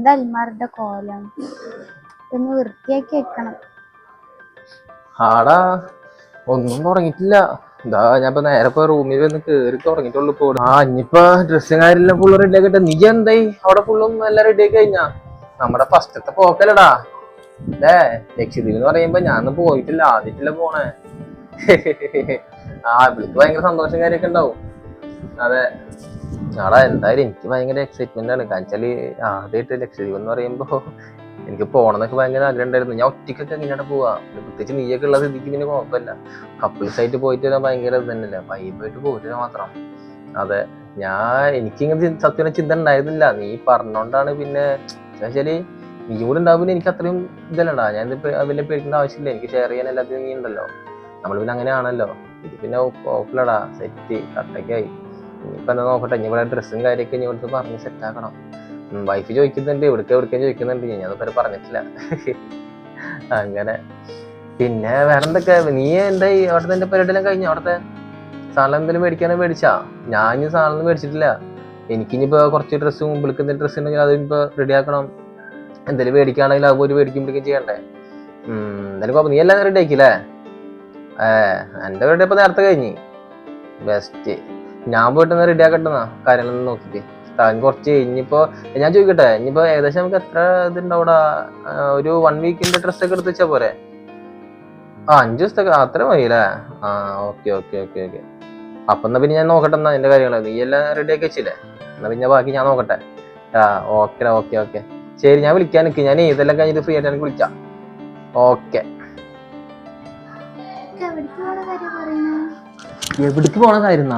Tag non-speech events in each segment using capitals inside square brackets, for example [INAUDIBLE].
എന്താ അൽമാരുടെ കോലം. ഇതൊന്ന് വൃത്തിയാക്കി വെക്കണം. ആടാ ഒന്നും തുടങ്ങിയിട്ടില്ല എന്താ ഞാൻ നേരെ ഇപ്പൊ റൂമിൽ വന്ന് കേറി തുടങ്ങിട്ടുള്ളൂ ഇപ്പൊ. ആ ഇനിയിപ്പൊ ഡ്രസ്സും കാര്യമെല്ലാം ഫുള്ള് റെഡി ആക്കട്ടെ. നീ എന്തായി? അവിടെ ഫുള്ളും എല്ലാം റെഡി ആക്കി കഴിഞ്ഞാ? നമ്മുടെ ഫസ്റ്റത്തെ പോക്കല്ലടാ. അല്ലേ ലക്ഷദ്വീപ് എന്ന് പറയുമ്പോ ഞാനൊന്നും പോയിട്ടില്ല. ആദ്യത്തില്ല പോണേ. [LAUGHS] ആ ഇവൾക്ക് ഭയങ്കര സന്തോഷം കാര്യൊക്കെ ഉണ്ടാവും. അതെ. ആടാ എന്തായാലും എനിക്ക് ഭയങ്കര എക്സൈറ്റ്മെന്റ് ആണ്. കാരണം വെച്ചാൽ ആദ്യമായിട്ട് ലക്ഷദ്വീപ് എന്ന് പറയുമ്പോ എനിക്ക് പോണെന്നൊക്കെ ഭയങ്കര ആഗ്രഹം ഉണ്ടായിരുന്നു ഞാൻ ഒറ്റയ്ക്കൊക്കെ എങ്ങനെയാണ് പോവാ? പ്രത്യേകിച്ച് നീയൊക്കെ ഉള്ള സ്ഥിതിക്ക് പിന്നെ കുഴപ്പമില്ല. കപ്പിൾസ് ആയിട്ട് പോയിട്ട് വരാൻ ഭയങ്കര ഇത് തന്നെയല്ലേ? വൈബായിട്ട് പോയിട്ട് മാത്രം. അതെ ഞാൻ എനിക്കിങ്ങനെ സത്യം ചിന്ത ഉണ്ടായിരുന്നില്ല. നീ പറഞ്ഞോണ്ടാണ് പിന്നെ വെച്ചാൽ നീ കൂടെ ഉണ്ടാവും പിന്നെ എനിക്ക് അത്രയും ഇതല്ലടാ. ഞാൻ ഇതിപ്പോ വലിയ പേടിക്കേണ്ട ആവശ്യമില്ല. എനിക്ക് ഷെയർ ചെയ്യാൻ എല്ലാത്തിനും നീ ഉണ്ടല്ലോ. നമ്മൾ പിന്നെ അങ്ങനെയാണല്ലോ. ഇത് പിന്നെ ഓഫ്ലടാ സെറ്റ് കട്ടക്കായി ഇനിയിപ്പോ എന്നാ നോക്കട്ടെ ഇനി ഇവിടെ ഡ്രസ്സും കാര്യമൊക്കെ ഇനി ഇവിടുത്തെ പറഞ്ഞ് സെറ്റ് ആക്കണം. വൈഫ് ചോദിക്കുന്നുണ്ട് എവിടേക്ക് എവിടേക്കും ചോദിക്കുന്നുണ്ട് ഞാൻ അതുവരെ പറഞ്ഞിട്ടില്ല. [LAUGHS] അങ്ങനെ. പിന്നെ വേറെ എന്തൊക്കെ നീ എന്തായി അവിടുത്തെ എന്റെ പരിപാടിയെല്ലാം കഴിഞ്ഞു അവിടുത്തെ? സാധനം എന്തെങ്കിലും മേടിക്കാനോ മേടിച്ചാ? ഞാൻ ഇനി സാധനം മേടിച്ചിട്ടില്ല. എനിക്കിനിപ്പോ കുറച്ച് ഡ്രസ്സും എന്തെങ്കിലും ഡ്രസ്സ് ഉണ്ടെങ്കിൽ അത് ഇപ്പൊ റെഡി ആക്കണം. എന്തെങ്കിലും മേടിക്കുകയാണെങ്കിൽ അത് ഒരു മേടിക്കുമ്പോഴേക്കും ചെയ്യണ്ടേ? എന്തായാലും കുഴപ്പം നീ എല്ലാം റെഡി ആക്കിയില്ലേ? ഏ എന്റെ റെഡി ഇപ്പൊ നേരത്തെ കഴിഞ്ഞ്. ബെസ്റ്റ് ഞാൻ പോയിട്ട് റെഡി ആക്കട്ടെന്നാ? കാര്യങ്ങളൊന്നും നോക്കിട്ട് താൻ കുറച്ച് ഇനിയിപ്പോ ഞാൻ ചോദിക്കട്ടെ ഇനിയിപ്പോ ഏകദേശം നമുക്ക് എത്ര ഇതുണ്ടാവൂടാ? ഒരു വൺ വീക്കിന്റെ ഡ്രസ് ഒക്കെ എടുത്ത് വെച്ചാ പോരെ? ആ അഞ്ച് ദിവസത്തെ അത്ര മതി അല്ലേ ആ ഓക്കെ ഓക്കെ ഓക്കെ ഓക്കെ അപ്പൊ എന്നാ പിന്നെ ഞാൻ നോക്കട്ടെ എന്നാ എന്റെ കാര്യങ്ങൾ നീ എല്ലാം റെഡി ആക്കി വെച്ചില്ലേ? എന്നാ പിന്നെ ബാക്കി ഞാൻ നോക്കട്ടെ. ആ ഓക്കെ ഓക്കെ ഓക്കെ ശരി ഞാൻ വിളിക്കാൻ നിൽക്കും ഞാൻ ഇതെല്ലാം കഴിഞ്ഞിട്ട് ഫ്രീ ആയിട്ട് എനിക്ക് വിളിക്കാം. ഓക്കെ എവിടേക്ക് പോണ കാര്യം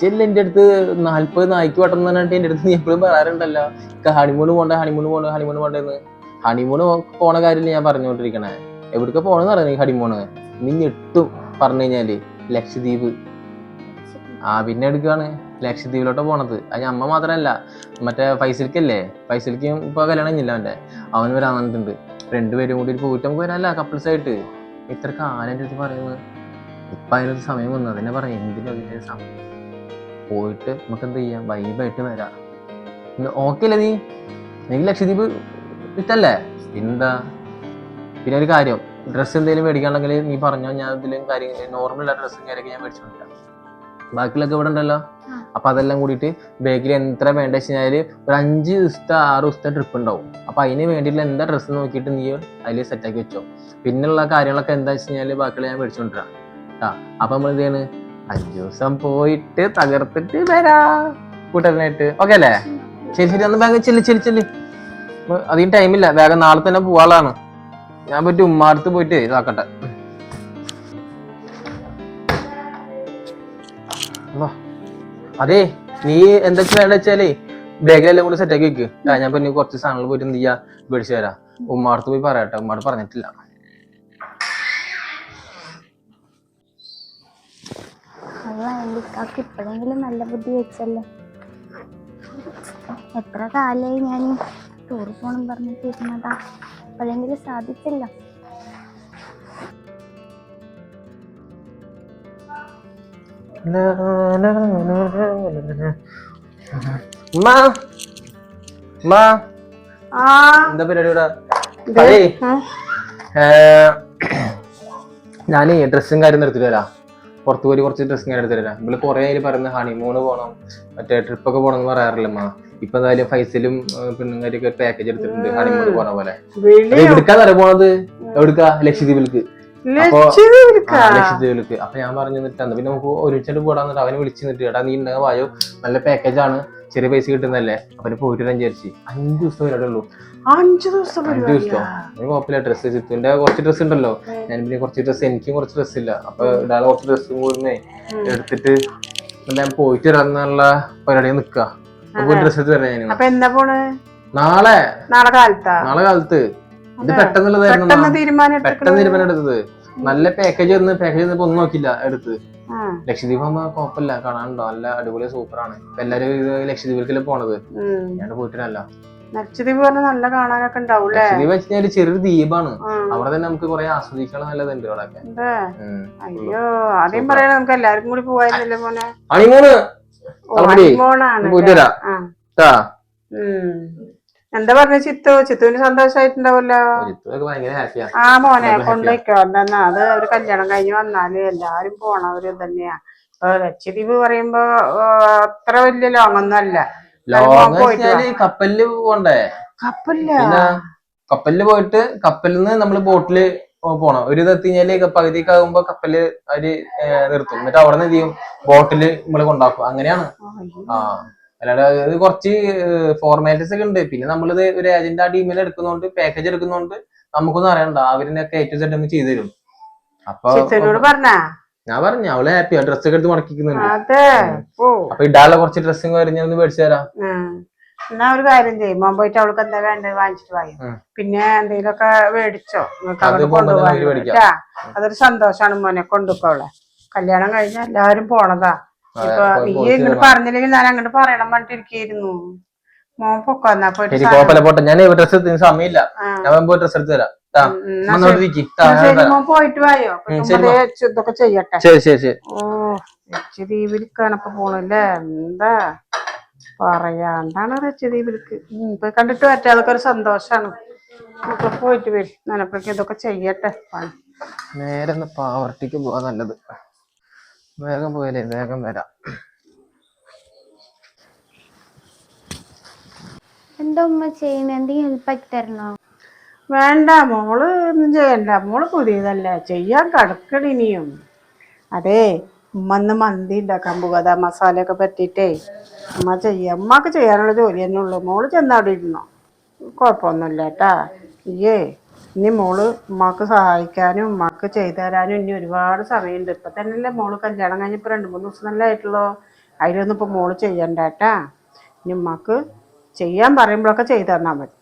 ചെല്ല എന്റെ അടുത്ത് നാല്പത് നായ്ക്ക് വട്ടം എന്ന് പറഞ്ഞിട്ട് എന്റെ അടുത്ത് എപ്പോഴും പറയാറുണ്ടല്ലോ. ഹണിമൂണ് പോണ്ട ഹണിമൂണ് പോണ്ട ഹണിമൂണ് പോണ്ടെന്ന്. ഹണിമൂണ് പോണ കാര്യമില്ല ഞാൻ പറഞ്ഞുകൊണ്ടിരിക്കണേ. എവിടേക്ക് പോണെന്ന് പറയുന്നത് ഹണിമൂണ് നീ ഞെട്ടും പറഞ്ഞു കഴിഞ്ഞാൽ. ലക്ഷദ്വീപ്. ആ പിന്നെ എടുക്കുകയാണ് ലക്ഷദ്വീപിലോട്ട് പോണത്. അത് അമ്മ മാത്രമല്ല മറ്റേ ഫൈസൽക്കല്ലേ? ഫൈസൽക്കും ഇപ്പൊ കല്യാണം കഴിഞ്ഞില്ല അവന്റെ? അവൻ വരാൻ വന്നിട്ടുണ്ട്. രണ്ടുപേരും കൂടി പോയിട്ട് നമുക്ക് വരാനല്ല കപ്പിൾസ് ആയിട്ട്? ഇത്ര കാലം എന്റെ അടുത്ത് പറയുന്നത്? ഇപ്പൊ അതിനൊരു സമയം വന്നു. അതന്നെ പറയാം. എന്തിനും അതിന്റെ സമയം? പോയിട്ട് നമുക്ക് എന്ത് ചെയ്യാം വൈബായിട്ട് വരാം. ഓക്കെ അല്ലേ നീ? എനിക്ക് ലക്ഷദ്വീപ് ഇഷ്ടല്ലേ എന്താ? പിന്നെ ഒരു കാര്യം. ഡ്രസ്സ് എന്തെങ്കിലും മേടിക്കാണെങ്കിൽ നീ പറഞ്ഞോ? ഞാൻ ഇതിലും കാര്യങ്ങൾ നോർമൽ ഡ്രസ്സും കാര്യമൊക്കെ ഞാൻ മേടിച്ചോണ്ടില്ല ബാക്കിലൊക്കെ ഇവിടെ ഉണ്ടല്ലോ. അപ്പൊ അതെല്ലാം കൂടിയിട്ട് ബാഗിൽ എത്ര വേണ്ട വെച്ച് കഴിഞ്ഞാൽ ഒരു അഞ്ച് ദിവസത്തെ ആറ് ദിവസത്തെ ട്രിപ്പ് ഉണ്ടാവും. അപ്പൊ അതിന് വേണ്ടിയിട്ടുള്ള എന്താ ഡ്രസ്സ് നോക്കിയിട്ട് നീ അതിൽ സെറ്റാക്കി വെച്ചോ. പിന്നെയുള്ള കാര്യങ്ങളൊക്കെ എന്താ വെച്ച് കഴിഞ്ഞാൽ ബാക്കിയുള്ള ഞാൻ മേടിച്ചോണ്ടിരാം. ആ അപ്പൊ നമ്മൾ എന്ത് ചെയ്യാണ്? അഞ്ചു ദിവസം പോയിട്ട് തകർത്തിട്ട് വരാ. കൂട്ടരനായിട്ട് ഓക്കെ അല്ലേ? ശരി ശരി. ഒന്ന് വേഗം ചെല്ലി ചെല്ലി ചെല്ലി. അധികം ടൈമില്ല വേഗം നാളെ തന്നെ പോവാളാണ് ഞാൻ പറ്റും ഉമ്മാർത്ത് പോയിട്ട് ഇതാക്കട്ടെ. അതെ നീ എന്തൊക്കെ വേണ്ട വെച്ചാലേ ബാഗിലെല്ലാം കൂടി സെറ്റാക്കി വെക്ക്. ഞാൻ പിന്നെ കുറച്ച് സാധനങ്ങൾ പോയിട്ട് എന്ത് ചെയ്യാ? മേടിച്ചു തരാം. ഉമ്മാർത്ത് പോയി പറയട്ടെ. ഉമ്മാട് പറഞ്ഞിട്ടില്ല. എന്റെ ഇക്കാക്ക് ഇപ്പോഴെങ്കിലും നല്ല ബുദ്ധി വെച്ചല്ലോ? എത്ര കാലമായി ഞാൻ ടൂർ പോകണം പറഞ്ഞിട്ടിരുന്നതാ ഇപ്പോഴെങ്കിലും സാധിച്ചല്ലോ. എന്താ ഞാനേ ഡ്രസ്സും കാര്യം എടുത്തിട്ട് വരാം. പുറത്തു പോയി കുറച്ച് ഡ്രസ്സിങ് എടുത്ത് തരാം നമ്മൾ കുറെ പേര് പറയുന്നത് ഹണിമൂണ് പോകണം മറ്റേ ട്രിപ്പ് ഒക്കെ പോകണം എന്ന് പറയാറില്ലമ്മ ഇപ്പൊ എന്തായാലും ഫൈസലും പെണ്ണും കാര്യമൊക്കെ പാക്കേജ് എടുത്തിട്ടുണ്ട്. ഹണിമൂൺ പോണ പോലെ. എവിടുക്കാന്നറിയ പോണത്? എവിടുക്കാ? ലക്ഷദ്വീപിലേക്ക്. ആ, ലക്ഷദ്വീപിലേക്ക്. അപ്പൊ ഞാൻ പറഞ്ഞു നിന്നിട്ട് അന്ന് പിന്നെ നമുക്ക് ഒരുമിച്ചിട്ട് പോടാന്നിട്ട് അവന് വിളിച്ചു നിന്നിട്ട് എടാ നീ ഉണ്ടാകാൻ വായോ? നല്ല പാക്കേജ് ആണ്. ചെറിയ പൈസ കിട്ടുന്നല്ലേ അവന് പോയിട്ട് വിചാരിച്ചു. അഞ്ച് ദിവസം ഉള്ളൂ. അഞ്ചു ദിവസം അഞ്ചു. ദിവസം? കുഴപ്പമില്ല. ഡ്രസ്സ് ചിത്തുവിന്റെ കുറച്ച് ഡ്രസ്സ് ഉണ്ടല്ലോ. ഞാൻ പിന്നെ കുറച്ച് ഡ്രസ്സ് എനിക്കും കുറച്ച് ഡ്രസ്സ് ഇല്ല. അപ്പൊ ഇടാൻ കുറച്ച് ഡ്രസ്സ് കൂടുന്നേ. എടുത്തിട്ട് എന്തായാലും പോയിട്ട് വരാന്നുള്ള പരിപാടി നിക്ക. അപ്പൊ ഡ്രസ്സ് എടുത്ത് തരാം ഞാൻ നാളെ. നാളെ കാലത്ത്? നാളെ കാലത്ത്. ഇത്. പെട്ടെന്നുള്ളതായിരുന്നു പെട്ടെന്ന് തീരുമാനം എടുത്തത്. നല്ല പാക്കേജ് വന്ന് പാക്കേജ് വന്നപ്പോ ഒന്നും നോക്കില്ല എടുത്ത്. ലക്ഷദ്വീപ് ആകുമ്പോ കുഴപ്പമില്ല കാണാനുണ്ടോ? നല്ല അടിപൊളി സൂപ്പറാണ്. ആണ് എല്ലാരും ഇത് ലക്ഷദ്വീപിലേക്കല്ലേ പോണത്? ഞാൻ പോയിട്ടില്ല ലക്ഷദ്വീപ് നല്ല കാണാനൊക്കെ ഉണ്ടാവും ലക്ഷദ്വീപ് വെച്ച് കഴിഞ്ഞാൽ ചെറിയൊരു ദ്വീപാണ്. അവിടെ തന്നെ നമുക്ക് കുറെ ആസ്വദിക്കാൻ നല്ലതുണ്ട് അവിടെ അയ്യോ ആദ്യം പറയണ നമുക്ക് എല്ലാവർക്കും കൂടി പോവായിരുന്നല്ലേ മോനെ. ഹണിമൂണ്. പോയിട്ട് വരാം. എന്താ പറഞ്ഞ ചിത്തു? ചിത്തുവിന് സന്തോഷമായിട്ടുണ്ടാവല്ലോ ആ മോനെ കൊണ്ടുവയ്ക്കോ എന്താ അത് ഒരു കല്യാണം കഴിഞ്ഞ് വന്നാൽ എല്ലാരും പോണവര് തന്നെയാ ലക്ഷദ്വീപ് പറയുമ്പോ അത്ര വലിയ ലോങ്ങൊന്നും അല്ല. ലോങ് കപ്പലിൽ പോണ്ടേ? കപ്പല്ല? കപ്പലിൽ പോയിട്ട് കപ്പലിൽ നിന്ന് നമ്മൾ ബോട്ടിൽ പോണം. ഒരു ഇത് എത്തിഞ്ഞാൽ പകുതിക്ക് ആകുമ്പോ കപ്പൽ അവർ നിർത്തും. എന്നിട്ട് അവിടെ നിന്ന് എന്ത് ചെയ്യും? ബോട്ടിൽ നമ്മൾ കൊണ്ടാക്കും. അങ്ങനെയാണ്. ആ. അല്ലാണ്ട് അത് കുറച്ച് ഫോർമാലിറ്റീസ് ഒക്കെ ഉണ്ട്. പിന്നെ നമ്മളിത് ഒരു ഏജന്റ് ആ ടീമിൽ എടുക്കുന്നോണ്ട് പാക്കേജ് എടുക്കുന്നോണ്ട് നമുക്കൊന്നും അറിയണ്ട. അവരിനൊക്കെ എ ടു സെഡ് നമുക്ക് ചെയ്തു തരും. അപ്പൊ ഞാൻ പറഞ്ഞു. അവൾ ഹാപ്പിയാ ഡ്രസ് ഒക്കെ എടുത്ത് മുടക്കിക്കുന്നുണ്ട്. അപ്പൊ ഇടാനുള്ള കുറച്ച് ഡ്രസ്സും കാര്യം ഒന്ന് മേടിച്ചു തരാം. എന്നാ ഒരു കാര്യം ചെയ്യും. മോൻ പോയിട്ട് അവൾക്ക് എന്താ വേണ്ടത് വാങ്ങിച്ചിട്ട് വായി. പിന്നെ എന്തെങ്കിലുമൊക്കെ മേടിച്ചോ. അതൊരു സന്തോഷാണ് മോനെ. കൊണ്ടുപോ അവളെ. കല്യാണം കഴിഞ്ഞ എല്ലാരും പോണതാ. ഇപ്പൊ അപ്പൊ നീ പോയിട്ട് ഇങ്ങോട്ട് പറഞ്ഞില്ലെങ്കിൽ ഞാൻ അങ്ങോട്ട് പറയണം പറഞ്ഞിട്ടിരിക്കുന്നു മോൻ പോയിട്ട് ഞാൻ ഡ്രസ് എടുത്തിന് സമയമില്ല. ഞാൻ പോയി ഡ്രസ് എടുത്ത് തരാം പോയിട്ട് വായോ? ഇതൊക്കെ ചെയ്യട്ടെ. ശരി ശരി ശരി. ഓ പോണല്ലേ എന്താ? പറയാണ്ടാണ് ലക്ഷദ്വീപിലേക്ക് ഇപ്പൊ കണ്ടിട്ട് പറ്റാ അതൊക്കെ ഒരു സന്തോഷാണ്. ഇപ്പൊ പോയിട്ട് വരും. നനപ്പൊക്കെ ഇതൊക്കെ ചെയ്യട്ടെ. നേരെ പാവർട്ടിക്ക് പോവാ നല്ലത്. വേഗം പോയാലേ വേഗം വരാം. എന്താ ഉമ്മ ചെയ്യുന്നത് എന്തെങ്കിലും ഹെൽപ്പ് ആക്കി തരണോ? വേണ്ട മോൾ ഒന്നും ചെയ്യണ്ട. മോൾ പുതിയതല്ല. ചെയ്യാൻ കടക്കണിനിയും അതെ ഉമ്മ ഇന്ന് മന്തി ഉണ്ടാക്കാൻ പോകാതെ മസാലയൊക്കെ പറ്റിയിട്ടേ. ഉമ്മ ചെയ്യാം. ഉമ്മക്ക് ചെയ്യാനുള്ള ജോലി തന്നെ ഉള്ളൂ. മോൾ ചെന്ന് അവിടെ ഇരുന്നോ? കുഴപ്പമൊന്നുമില്ല കേട്ടാ. ഇയ്യേ ഇനി മോൾ ഉമ്മാക്ക് സഹായിക്കാനും ഉമ്മാക്ക് ചെയ്തു തരാനും ഇനി ഒരുപാട് സമയമുണ്ട്. ഇപ്പൊ തന്നെയല്ലേ മോൾ കല്യാണം കഴിഞ്ഞപ്പോൾ രണ്ട് മൂന്ന് ദിവസം നല്ല ആയിട്ടുള്ളൂ. അതിലൊന്നും ഇപ്പം മോൾ ചെയ്യണ്ട കേട്ടാ. ഇനി ഉമ്മാക്ക് ചെയ്യാൻ പറയുമ്പോഴൊക്കെ ചെയ്തു തന്നാൽ മതി.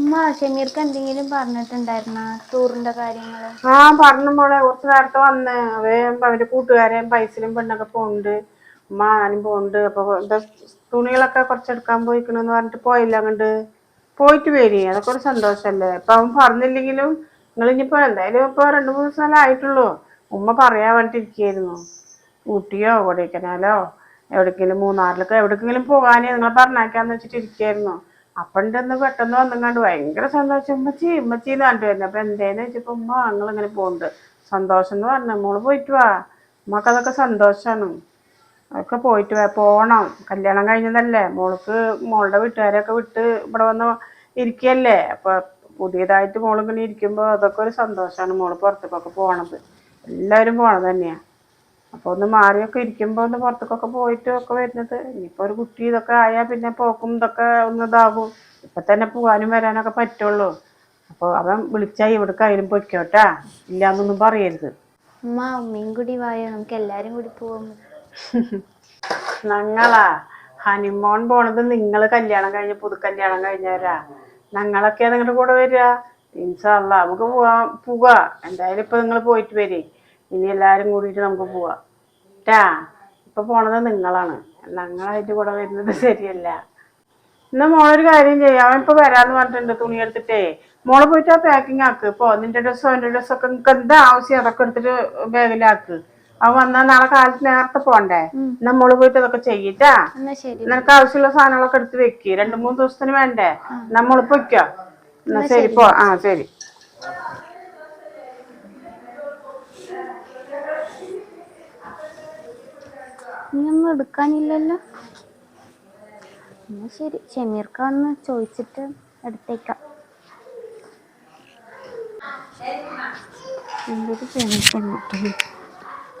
ഉമ്മ ഷമീർക്ക് എന്തെങ്കിലും പറഞ്ഞിട്ടുണ്ടായിരുന്നോ? ടൂറിന്റെ കാര്യങ്ങൾ ആ പറഞ്ഞു മോളെ. കുറച്ച് നേരത്തെ വന്ന്. അവേ അവന്റെ കൂട്ടുകാരെയും പൈസയിലും പെണ്ണൊക്കെ പോണ്ട് ഉമ്മ ഞാനും പോണ്ട് അപ്പൊ എന്താ തുണികളൊക്കെ കുറച്ചെടുക്കാൻ പോയിക്കണെന്ന് പറഞ്ഞിട്ട് പോയില്ല അങ്ങോട്ട്. പോയിട്ട് വരി. അതൊക്കെ ഒരു സന്തോഷല്ലേ? അപ്പൊ അവൻ പറഞ്ഞില്ലെങ്കിലും നിങ്ങൾ ഇനിയിപ്പോ എന്തായാലും ഇപ്പൊ രണ്ടു മൂന്ന് ദിവസം ആയിട്ടുള്ളൂ. ഉമ്മ പറയാൻ വേണ്ടിട്ടിരിക്കായിരുന്നു ഊട്ടിയോ കൊടൈക്കനാലോ എവിടേക്കെങ്കിലും മൂന്നാറിലൊക്കെ എവിടേക്കെങ്കിലും പോകാനേ നിങ്ങൾ പറഞ്ഞാക്കാന്ന് വെച്ചിട്ട് ഇരിക്കായിരുന്നു അപ്പൊ ഉണ്ടെന്ന് പെട്ടെന്ന് വന്നങ്ങാണ്ട് ഭയങ്കര സന്തോഷം. ഉമ്മച്ചി ഉമ്മച്ചി എന്ന് കണ്ടു വരുന്നു. അപ്പൊ എന്തേന്ന് വെച്ചപ്പോ ഉമ്മ ഞങ്ങൾ ഇങ്ങനെ പോകുന്നുണ്ട് സന്തോഷം എന്ന് പറഞ്ഞു മോൾ പോയിട്ട് വാ. ഉമ്മക്ക് അതൊക്കെ സന്തോഷാണ്. അതൊക്കെ പോയിട്ട് പോണം. കല്യാണം കഴിഞ്ഞതല്ലേ. മോൾക്ക് മോളുടെ വീട്ടുകാരെയൊക്കെ വിട്ട് ഇവിടെ വന്ന് ഇരിക്കല്ലേ? അപ്പൊ പുതിയതായിട്ട് മോൾ ഇങ്ങനെ ഇരിക്കുമ്പോ അതൊക്കെ ഒരു സന്തോഷാണ് മോൾ പുറത്തേക്കൊക്കെ പോണത്. എല്ലാവരും പോണത് തന്നെയാ. അപ്പൊ ഒന്ന് മാറിയൊക്കെ ഇരിക്കുമ്പോ ഒന്ന് പുറത്തേക്കൊക്കെ പോയിട്ട് ഒക്കെ വരുന്നത്. ഇനിയിപ്പോ ഒരു കുട്ടി ഇതൊക്കെ ആയാ പിന്നെ പോക്കും ഇതൊക്കെ ഒന്ന് ഇതാകും. ഇപ്പൊ തന്നെ പോകാനും വരാനൊക്കെ പറ്റുള്ളൂ. അപ്പൊ അവൻ വിളിച്ചാ കയ്യിലും പൊയ്ക്കോട്ടാ. ഇല്ലാന്നൊന്നും പറയരുത്. ഉമ്മ ഉമ്മയും കൂടി വായോ? നമുക്ക് എല്ലാരും കൂടി പോവാം. ഞങ്ങളാ ഹണിമോൺ പോണത് നിങ്ങൾ കല്യാണം കഴിഞ്ഞ് പുതുക്കല്യാണം കഴിഞ്ഞവരാ. ഞങ്ങളൊക്കെയാ നിങ്ങളുടെ കൂടെ വരിക ഇൻഷാല്ല നമുക്ക് പോവാം പോവാ. എന്തായാലും ഇപ്പൊ നിങ്ങൾ പോയിട്ട് വരേ. ഇനി എല്ലാരും കൂടിയിട്ട് നമുക്ക് പോവാം. ട്ടാ ഇപ്പൊ പോണത് നിങ്ങളാണ്. ഞങ്ങളായിട്ട് കൂടെ വരുന്നത് ശരിയല്ല. എന്നാ മോളൊരു കാര്യം ചെയ്യാം. അവൻ ഇപ്പൊ വരാന്ന് പറഞ്ഞിട്ടുണ്ട് തുണി എടുത്തിട്ടേ. മോൾ പോയിട്ട് ആ പാക്കിംഗ് ആക്ക്. ഇപ്പൊ നിന്റെ ഡ്രസ്സോ എന്റെ ഡ്രസ്സോ ഒക്കെ നിനക്ക് എന്താ ആവശ്യം? അതൊക്കെ എടുത്തിട്ട് ബാഗിലാക്ക് അവൻ വന്നാ നാളെ കാലത്ത് നേരത്തെ പോണ്ടേ? നമ്മൾ മോൾ പോയിട്ട് അതൊക്കെ ചെയ്യിട്ടാ? എന്നാ ശരി. നിനക്ക് ആവശ്യമുള്ള സാധനങ്ങളൊക്കെ എടുത്ത് വെക്ക്. രണ്ടു മൂന്ന് ദിവസത്തിന് വേണ്ടേ? നമ്മൾ പൊയ്ക്കോ എന്നാ ശരി പോ. ആ ശരി. ഇനിയൊന്നും എടുക്കാനില്ലല്ലോ. എന്നാ ശരി. ഷമീർക്കാന്ന് ചോദിച്ചിട്ട് എടുത്തേക്കാം. എന്തൊരു പെൺകുട്ടി.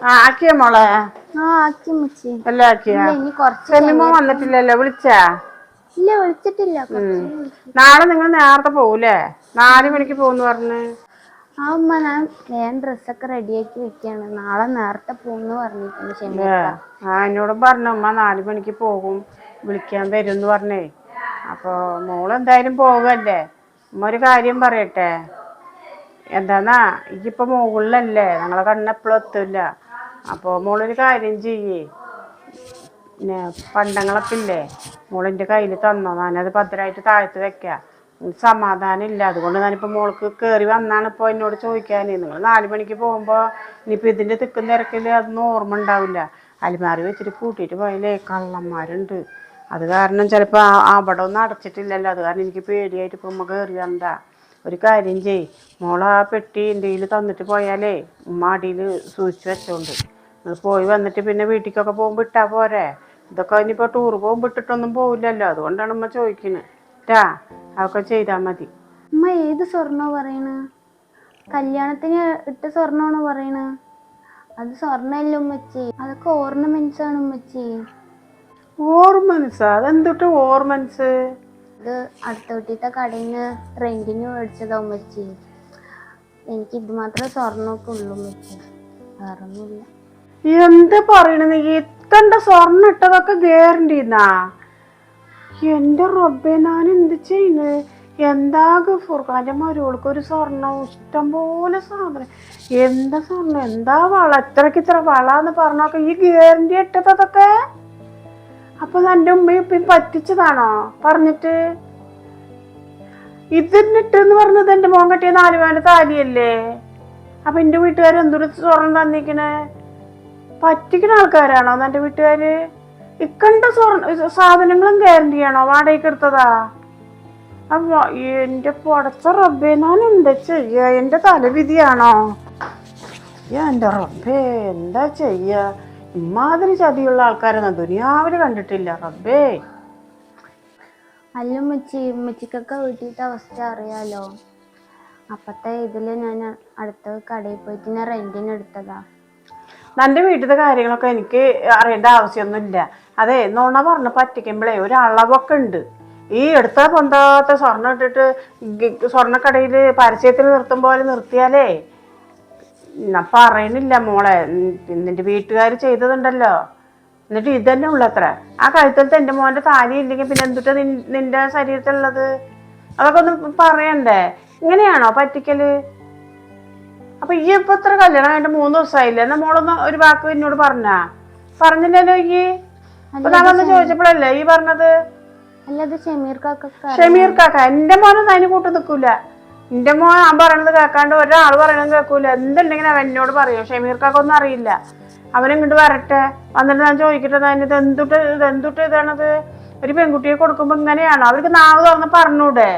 ആക്കിയ മോളെ? ആ ആക്കി മുച്ചി എല്ലാം ആക്കിയ? ഇല്ല ഇനി കുറച്ച് സെമിമോ വന്നിട്ടില്ലല്ലോ വിളിച്ചാ? ഇല്ല വിളിച്ചിട്ടില്ല. കുറച്ച് വിളിച്ചു. നാളെ നിങ്ങൾ നേരത്തെ പോകൂലേ നാല് മണിക്ക് പോകുന്നു പറഞ്ഞു. ആ ഉമ്മ ഞാൻ വേഗം ഡ്രസ്സൊക്കെ റെഡിയാക്കി വെക്കാണ്. നാളെ നേരത്തെ പോകുന്നു പറഞ്ഞിട്ടുണ്ട് ശനി ഏ, ആ എന്നോടും പറഞ്ഞു ഉമ്മ നാല് മണിക്ക് പോകും. വിളിക്കാൻ വരും എന്ന് പറഞ്ഞേ. അപ്പൊ മോളെന്തായാലും പോകല്ലേ ഉമ്മ ഒരു കാര്യം പറയട്ടെ. എന്താന്നാ ഇപ്പൊ മുകളിലല്ലേ? ഞങ്ങളെ കണ്ണെപ്പോഴും എത്തില്ല അപ്പൊ മോളൊരു കാര്യം ചെയ്യേ. പിന്നെ പണ്ടങ്ങളൊക്കെ ഇല്ലേ മോളിന്റെ കയ്യിൽ തന്നോ? ഞാനത് ഭദ്രമായിട്ട് താഴത്ത് വെക്കാം. സമാധാനം ഇല്ല അതുകൊണ്ട് ഞാനിപ്പോൾ മോൾക്ക് കയറി വന്നാണ് ഇപ്പോൾ എന്നോട് ചോദിക്കാൻ നിങ്ങൾ നാല് മണിക്ക് പോകുമ്പോൾ ഇനിയിപ്പോൾ ഇതിന്റെ തിക്കും തിരക്കിൽ അതൊന്നും ഓർമ്മ ഉണ്ടാവില്ല. അലിമാറി വെച്ചിട്ട് കൂട്ടിയിട്ട് പോയാലേ കള്ളന്മാരുണ്ട്. അത് കാരണം ചിലപ്പോൾ അവിടെ ഒന്നും അടച്ചിട്ടില്ലല്ലോ. അത് കാരണം എനിക്ക് പേടിയായിട്ട് ഇപ്പോൾ ഉമ്മ വന്നതാ. ഒരു കാര്യം ചെയ് മോളാ പെട്ടി എന്റെ കയ്യിൽ തന്നിട്ട് പോയാലേ ഉമ്മ അടിയിൽ സൂക്ഷിച്ച് വെച്ചോണ്ട്. പോയി വന്നിട്ട് പിന്നെ വീട്ടിലേക്കൊക്കെ പോകുമ്പോൾ ഇട്ടാ പോരെ. ഇതൊക്കെ ഇനിയിപ്പോൾ ടൂർ പോകുമ്പോൾ ഇട്ടിട്ടൊന്നും പോവില്ലല്ലോ. അതുകൊണ്ടാണ് അമ്മ ചോദിക്കുന്നത് ട്ടാ അതൊക്കെ ചെയ്താൽ മതി. അമ്മ ഏത് സ്വർണോ പറയണ? കല്യാണത്തിന് ഇട്ട സ്വർണമാണോ പറയണ? അത് സ്വർണമല്ല ഉമ്മച്ചി? അതൊക്കെ ഓർണമെന്റ്സ് ആണ് ഉമ്മച്ചി. ഓർമൻസ് അതെന്തൊട്ട് ഓർമൻസ് ഇത് അടുത്ത വീട്ടിലത്തെ കടയിൽ നിന്ന് റെന്റിന് മേടിച്ചതാ ഉമ്മച്ചി. എനിക്ക് ഇത് മാത്രമേ സ്വർണമൊക്കെ ഉള്ളൂ ഉമ്മച്ചി. വേറൊന്നുമില്ല. എന്താ പറയണെന്ന് ഇത്തന്റെ സ്വർണ ഇട്ടതൊക്കെ ഗ്യാരണ്ടി എന്നാ എന്റെ റബ്ബെ ഞാൻ എന്ത് ചെയ്യുന്നത് എന്താ ഫുർഖാന്റെ മരുവൾക്ക് ഒരു സ്വർണം ഇഷ്ടം പോലെ സാധനം. എന്താ സ്വർണം എന്താ വള? ഇത്രക്ക് ഇത്ര വള എന്ന് പറഞ്ഞൊക്കെ ഈ ഗ്യാരണ്ടി ഇട്ടതൊക്കെ? അപ്പൊ എന്റെ ഉമ്മയും ഇപ്പം പറ്റിച്ചതാണോ? പറഞ്ഞിട്ട്. ഇതിന്നിട്ടെന്ന് പറഞ്ഞത് എന്റെ മോൻ കെട്ടിയ നാലുമാന്റെ താലിയല്ലേ? അപ്പൊ എന്റെ വീട്ടുകാർ എന്തൊരു സ്വർണം തന്നിക്കണേ പറ്റിക്കുന്ന ആൾക്കാരാണോ? എന്റെ വീട്ടുകാര്? ഇക്കണ്ട സ്വർണ സാധനങ്ങളും ഗ്യാരണ്ടി ആണോ വാടകയ്ക്ക് എടുത്തതാ? അപ്പൊ എന്റെ പൊടച്ച റബ്ബേ ഞാൻ എന്താ ചെയ്യ? എന്റെ തലവിധിയാണോ? എന്റെ റബ്ബേ എന്താ ചെയ്യ? ഇമാതിരി ചതിയുള്ള ആൾക്കാരൊന്നും ദുനിയാവിൽ കണ്ടിട്ടില്ല റബ്ബേ. അല്ല ഉമ്മച്ചി ഉമ്മച്ചിക്കൊക്കെ വീട്ടിലത്തെ അവസ്ഥ അറിയാലോ. അപ്പത്തെ ഇതിൽ ഞാൻ അടുത്ത കടയിൽ പോയിട്ട് ഞാൻ റെന്റിന് എടുത്തതാ. എന്റെ വീട്ടിലെ കാര്യങ്ങളൊക്കെ എനിക്ക് അറിയേണ്ട ആവശ്യമൊന്നുമില്ല. അതെ നോണ പറഞ്ഞ് പറ്റിക്കുമ്പോഴേ ഒരു അളവൊക്കെ ഉണ്ട്. ഈ എടുത്ത പൊന്താത്ത സ്വർണം ഇട്ടിട്ട് സ്വർണക്കടയിൽ പരസ്യത്തിൽ നിർത്തും പോലെ നിർത്തിയാലേ? ഞാൻ പറയണില്ല മോളെ നിന്റെ വീട്ടുകാർ ചെയ്തതുണ്ടല്ലോ. എന്നിട്ട് ഇതന്നെ ഉള്ളത്ര ആ കഴുത്തലത്ത് എന്റെ മോന്റെ താലി ഇല്ലെങ്കിൽ പിന്നെ എന്തുട്ടാ നിന്റെ ശരീരത്തിലുള്ളത്? അതൊക്കെ ഒന്ന് പറയണ്ടേ? ഇങ്ങനെയാണോ പറ്റിക്കൽ? അപ്പൊ ഈ ഇപ്പൊ എത്ര കല്യാണം കഴിഞ്ഞിട്ട് മൂന്ന് ദിവസമായില്ലേ എന്നാ മോളൊന്ന് ഒരു വാക്ക് എന്നോട് പറഞ്ഞാ? പറഞ്ഞില്ലല്ലോ ഈ? അപ്പൊ ഞാൻ വന്ന് ചോദിച്ചപ്പോഴല്ലേ ഈ പറഞ്ഞത്? അല്ലാതെ ഷമീർ കാക്കൊക്കെ ഷമീർ കാക്ക എന്റെ മോനൊന്നും അതിന് കൂട്ട് നിൽക്കൂല. എന്റെ മോൻ ഞാൻ പറയണത് കേൾക്കാണ്ട് ഒരാൾ പറയണത് കേൾക്കൂല. എന്തുണ്ടെങ്കിലും അവൻ എന്നോട് പറയും? ഷമീർ കാക്ക ഒന്നും അറിയില്ല. അവനിങ്ങോട്ട് വരട്ടെ. വന്നിട്ട് ഞാൻ ചോദിക്കട്ടെ അതിന് ഇത് എന്തുട്ട് ഇത് എന്തുട്ട് ഇതാണത്? ഒരു പെൺകുട്ടിയെ കൊടുക്കുമ്പോ ഇങ്ങനെയാണോ? അവർക്ക് നാവ് തുറന്ന് പറഞ്ഞൂടെ?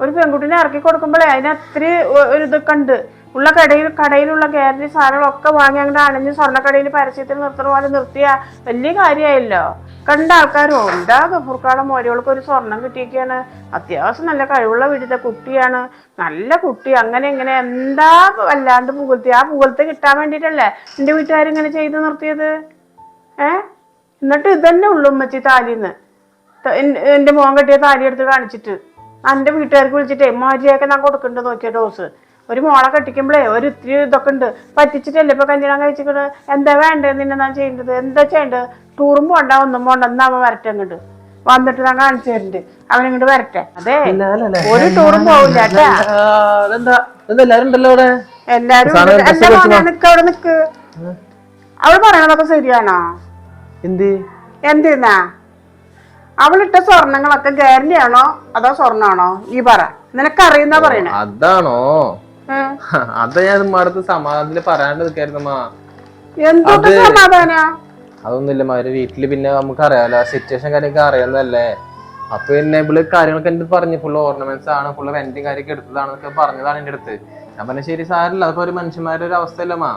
ഒരു പെൺകുട്ടിനെ ഇറക്കി കൊടുക്കുമ്പോഴേ അതിന് അത്തിരി ഒരു ഇതൊക്കെ ഉണ്ട് ഉള്ള കടയിൽ കടയിലുള്ള ഗ്യാരണ്ടി സാധനങ്ങളൊക്കെ വാങ്ങി അങ്ങോട്ട് അണഞ്ഞ് സ്വർണക്കടയിൽ പരസ്യത്തിൽ നിർത്തുന്ന പോലെ നിർത്തിയ വലിയ കാര്യമായല്ലോ. കണ്ട ആൾക്കാരോ എന്താ ഗഫൂർക്കാളം മോരികൾക്ക് ഒരു സ്വർണം കിട്ടിയൊക്കെയാണ് അത്യാവശ്യം നല്ല കഴിവുള്ള വീടിന്റെ കുട്ടിയാണ്. നല്ല കുട്ടി. അങ്ങനെ ഇങ്ങനെ എന്താ വല്ലാണ്ട് പുകഴ്ത്തി. ആ പുകഴ്ത്ത് കിട്ടാൻ വേണ്ടിയിട്ടല്ലേ എന്റെ വീട്ടുകാരിങ്ങനെ ചെയ്ത് നിർത്തിയത്? ഏ? എന്നിട്ട് ഇതന്നെ ഉള്ളു ഉമ്മച്ചി താലിന്ന്. എന്റെ മോൻ കെട്ടിയ താലി എടുത്ത് കാണിച്ചിട്ട്. എന്റെ വീട്ടുകാർക്ക് വിളിച്ചിട്ടേ മാരിയൊക്കെ ഞാൻ കൊടുക്കണ്ട് നോക്കിയ ഡോസ് ഒരു മോളെ കെട്ടിക്കുമ്പോഴേ ഒരു ഇത്തിരി ഇതൊക്കെ ഉണ്ട്. പറ്റിച്ചിട്ടല്ലേ ഇപ്പൊ കല്യാണം കഴിച്ചിട്ട് എന്താ വേണ്ടത് നിന്നെ ഞാൻ ചെയ്യേണ്ടത്? എന്താ ചെയ്യേണ്ടത്? ടൂറും പോണ്ട ഒന്നും പോണ്ട. എന്നാ അവൻ വരട്ടെ അങ്ങോട്ട്. വന്നിട്ട് ഞാൻ കാണിച്ചു തരുന്നുണ്ട് അവൻ ഇങ്ങോട്ട് വരട്ടെ. അതെ. ഒരു ടൂറും പോവില്ല എല്ലാരും മോനെ നിക്ക് അവിടെ നിക്ക്. അവൾ പറയണതൊക്കെ ശരിയാണോ? എന്ത്? എന്തിനാ അവളിട്ട സ്വർണങ്ങളൊക്കെ ഗ്യാരണ്ടി ആണോ? അതോ സ്വർണാണോ ഈ പറ. നിനക്കറിയുന്ന പറയണേ. അതാണോ. അതാ ഞാൻ അടുത്ത് സമാധാനത്തിൽ പറയാണ്ട് നിൽക്കായിരുന്നമ്മ എന്തൊക്കെ സമാധാന? അതൊന്നുമില്ല അവർ വീട്ടിൽ പിന്നെ നമുക്ക് അറിയാലോ സിറ്റുവേഷൻ കാര്യമൊക്കെ അറിയാവുന്നതല്ലേ? അപ്പൊ പിന്നെ ഇവൾ കാര്യങ്ങളൊക്കെ എന്റെ പറഞ്ഞു. ഫുള്ള് ഓർണമെന്റ്സ് ആണ് ഫുള്ള് റെന്റും കാര്യമൊക്കെ എടുത്തതാണെന്നൊക്കെ പറഞ്ഞതാണ് എന്റെ അടുത്ത്. ഞാൻ പറഞ്ഞ ശരി സാരല്ല അതൊക്കെ ഒരു മനുഷ്യന്മാരുടെ ഒരു അവസ്ഥയല്ലമ്മ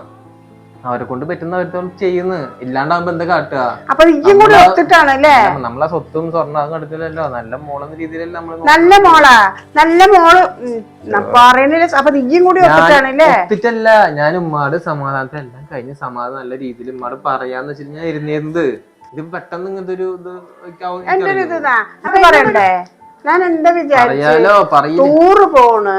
അവരെ കൊണ്ട് പറ്റുന്ന അവരുടെ ചെയ്യുന്നു. ഇല്ലാണ്ടാവുമ്പോ എന്താ കാട്ടുക? അപ്പൊ ഇയും കൂടി ഒത്തിട്ടാണ് അല്ലേ? നമ്മ- നമ്മളെ സ്വത്തും സ്വർണം അതൊന്നും എടുത്തില്ലല്ലോ. നല്ല മോളെന്ന രീതിയിലല്ല നമ്മൾ നല്ല മോളാ. നല്ല മോൾ. പറയുന്നില്ല അപ്പൊ ഇയും കൂടി ഒത്തിട്ടല്ല. ഞാൻ ഉമ്മാട് സമാധാനത്തെ എല്ലാം കഴിഞ്ഞ സമാധാനം നല്ല രീതിയിൽ ഉമ്മാട് പറയാന്ന് വെച്ചിട്ട് ഞാൻ ഇരുന്നിരുന്നത്. ഇത് പെട്ടെന്ന് ഇങ്ങനത്തെ ഒരു ഇത്. പറയണ്ടേ? ഞാൻ എന്താ വിചാരിച്ചു ടൂറ് പോണ്.